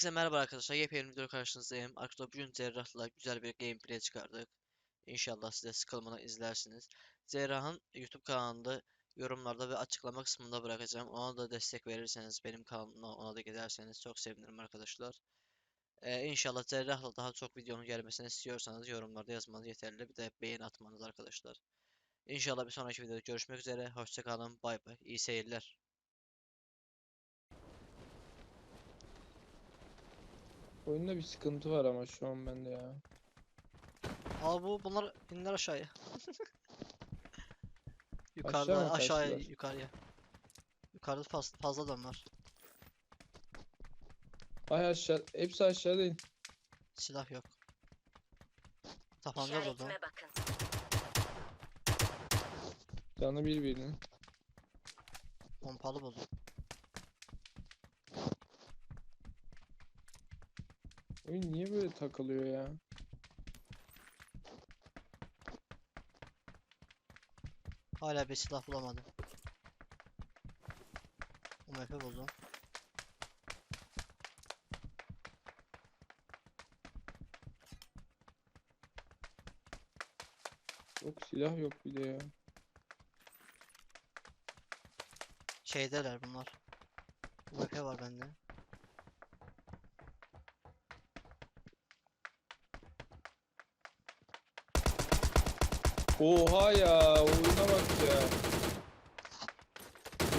Herkese merhaba arkadaşlar. Yepyeni video karşınızdayım. Arkadaşlar bugün Zerrah'la güzel bir gameplay çıkardık. İnşallah siz de sıkılmadan izlersiniz. Zerrah'ın YouTube kanalında yorumlarda ve açıklama kısmında bırakacağım. Ona da destek verirseniz benim kanalıma ona da giderseniz çok sevinirim arkadaşlar. Ee, inşallah Zerrah'la daha çok videonun gelmesini istiyorsanız yorumlarda yazmanız yeterli. Bir de beğeni atmanız arkadaşlar. İnşallah bir sonraki videoda görüşmek üzere. Hoşçakalın. Bay bay. İyi seyirler. Oyunda bir sıkıntı var ama şu an bende ya. Aa bu bunlar inler aşağıya. Aşağı Yukarıda mı aşağıya kaçtılar? yukarıya. Yukarıda fazla, fazla adam var. Ay aşağı, hepsi aşağı değil. Silah yok. Tabanca buldum. İşaretime bakın. Canı bir birinin. Pompalı buldum. Oyun niye böyle takılıyor ya? Hala bir silah bulamadım. UMP buldum. Yok silah yok bir de ya. Şeydeler bunlar. UMP var bende. Oha ya oyuna bak ya.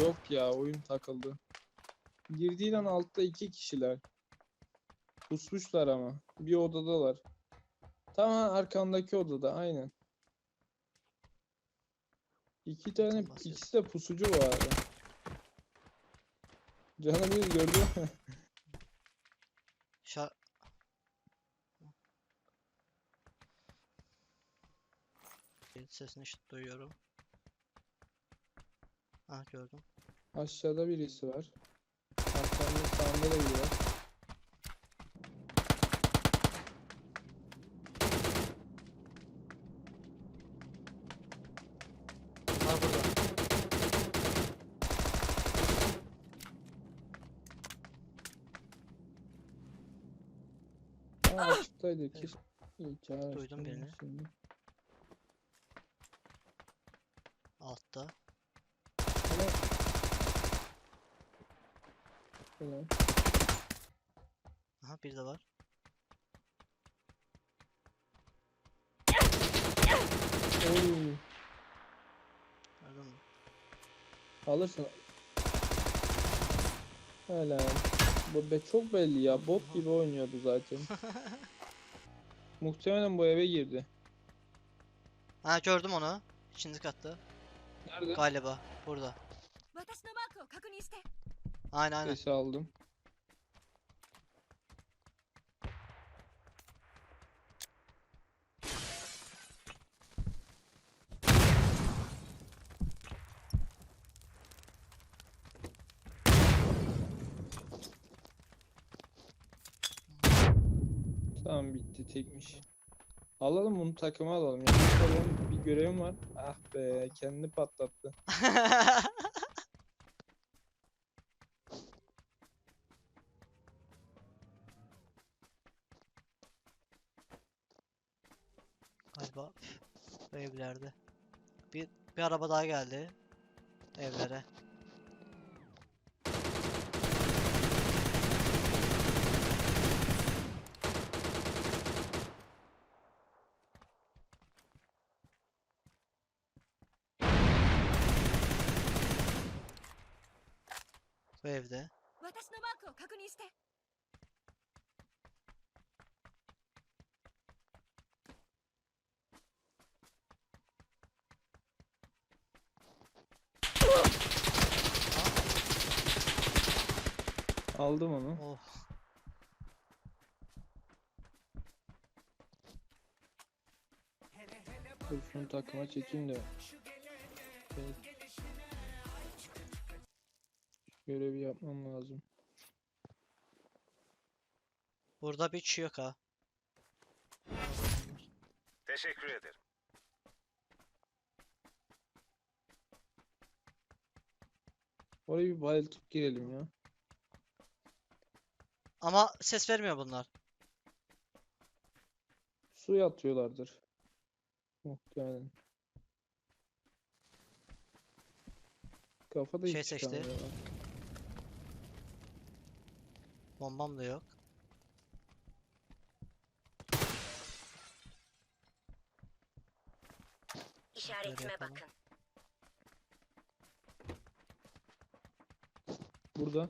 Yok ya oyun takıldı. Girdiğin an altta iki kişiler. Pusmuşlar ama. Bir odadalar. Tam ha, arkandaki odada aynen. İki tane ikisi de pusucu vardı. Canı bir gördün mü? Bir Sesini işte duyuyorum. Ah gördüm. Aşağıda birisi var. Arkamda sağında da biri var. Bunlar burada. Aa açıktaydı ki araştırdım birini. şimdi. Altta. Helal. Aha bir de var. Oy, mü? alırsın. Helal. Bu be çok belli ya. Bot gibi oynuyordu zaten. Muhtemelen bu eve girdi. Ha gördüm onu. İkinci katta. Nerede? Galiba burada. Aynen aynen. Sesi aldım. Tamam bitti tekmiş. Alalım bunu takıma alalım. Ya. Benim bir görevim var. Ah be kendini patlattı. Galiba evlerde. Bir, bir araba daha geldi. Evlere. evde. Aldım onu. Oh. Şunu takıma çekeyim de. Evet. Görevi yapmam lazım. Burada bir kişi yok ha. Teşekkür ederim. Oraya bir bayıltıp girelim ya. Ama ses vermiyor bunlar. Suya atıyorlardır. Muhtemelen. Kafada Şey hiç seçti. çıkamıyorlar. Bombam da yok. İşaretime bakın. Burada.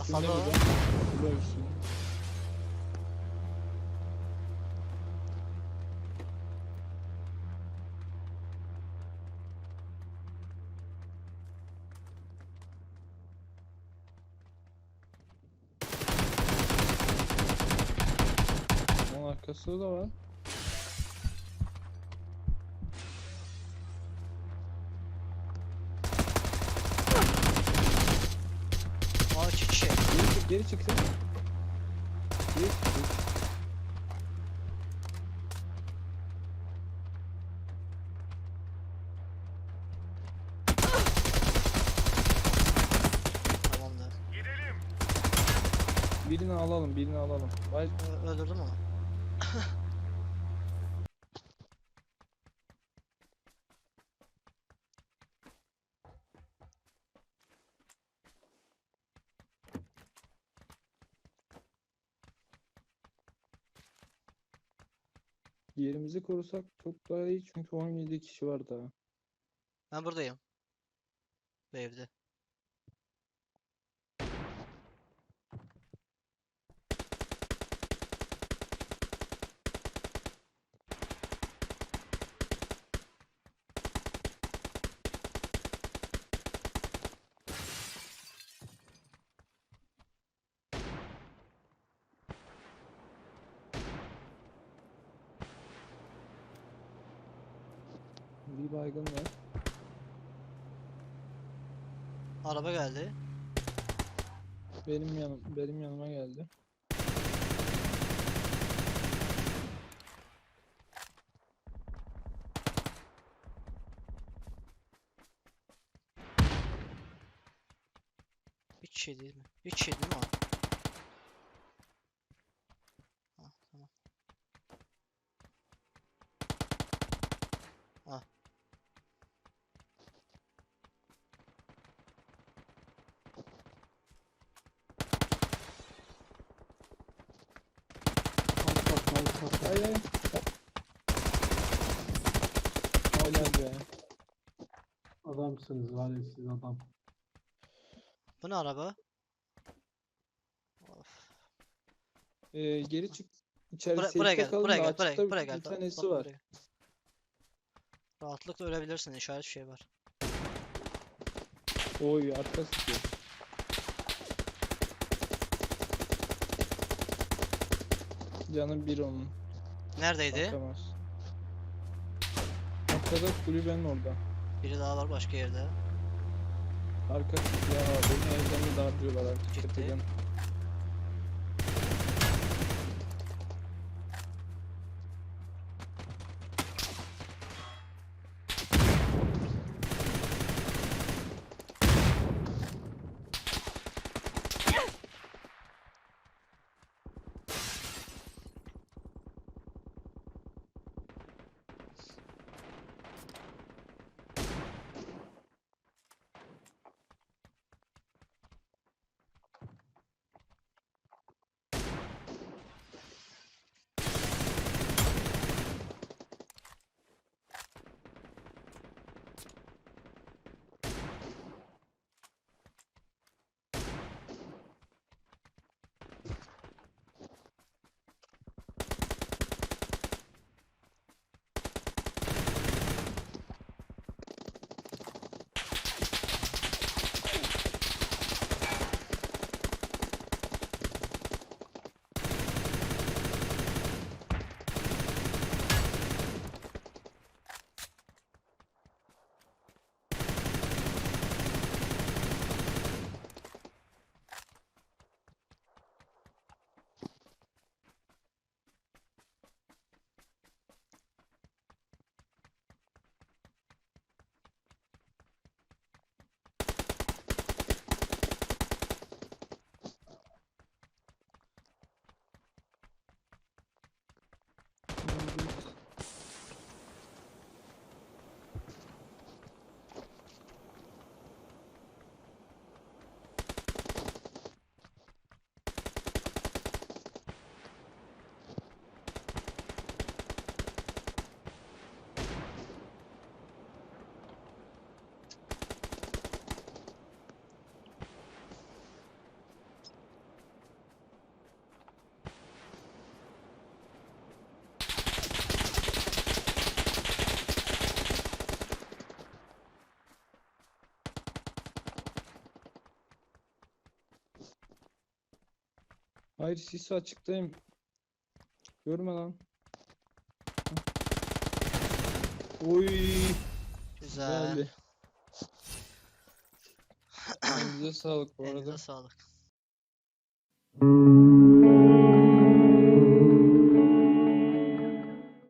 Üstünde Asalım. bir de. Burada üstünde. Onun arkası da var. Geri çık, geri çık sen. Geri çık. geri çık. Tamamdır. Gidelim. Birini alalım, birini alalım. Vay, Ö- öldürdüm onu. Yerimizi korusak çok daha iyi çünkü 17 kişi var daha. Ben buradayım. Bu evde. Bir baygın var. Araba geldi. Benim yanım benim yanıma geldi. Bir kişi değil mi? Bir kişi değil mi o? Ha, tamam. Ah. Ay ay. Helal be. Adamsınız var ya siz adam. Bu ne araba? Of. Ee, geri çık. İçeri Bura- buraya gel, buraya gel, buraya, açıkta buraya bir gel. Bak- tanesi bak var. buraya. Rahatlıkla ölebilirsin, işaret bir şey var. Oy arka sıkıyor. Canım bir onun. Neredeydi? Bakamaz. Arkada kulübenin orada. Biri daha var başka yerde. Arka ya beni evden de darlıyorlar artık Ciddi. tepeden. Hayır sis açıktayım. Görme lan. Oy. Güzel. Elinize sağlık bu arada. Elinize sağlık.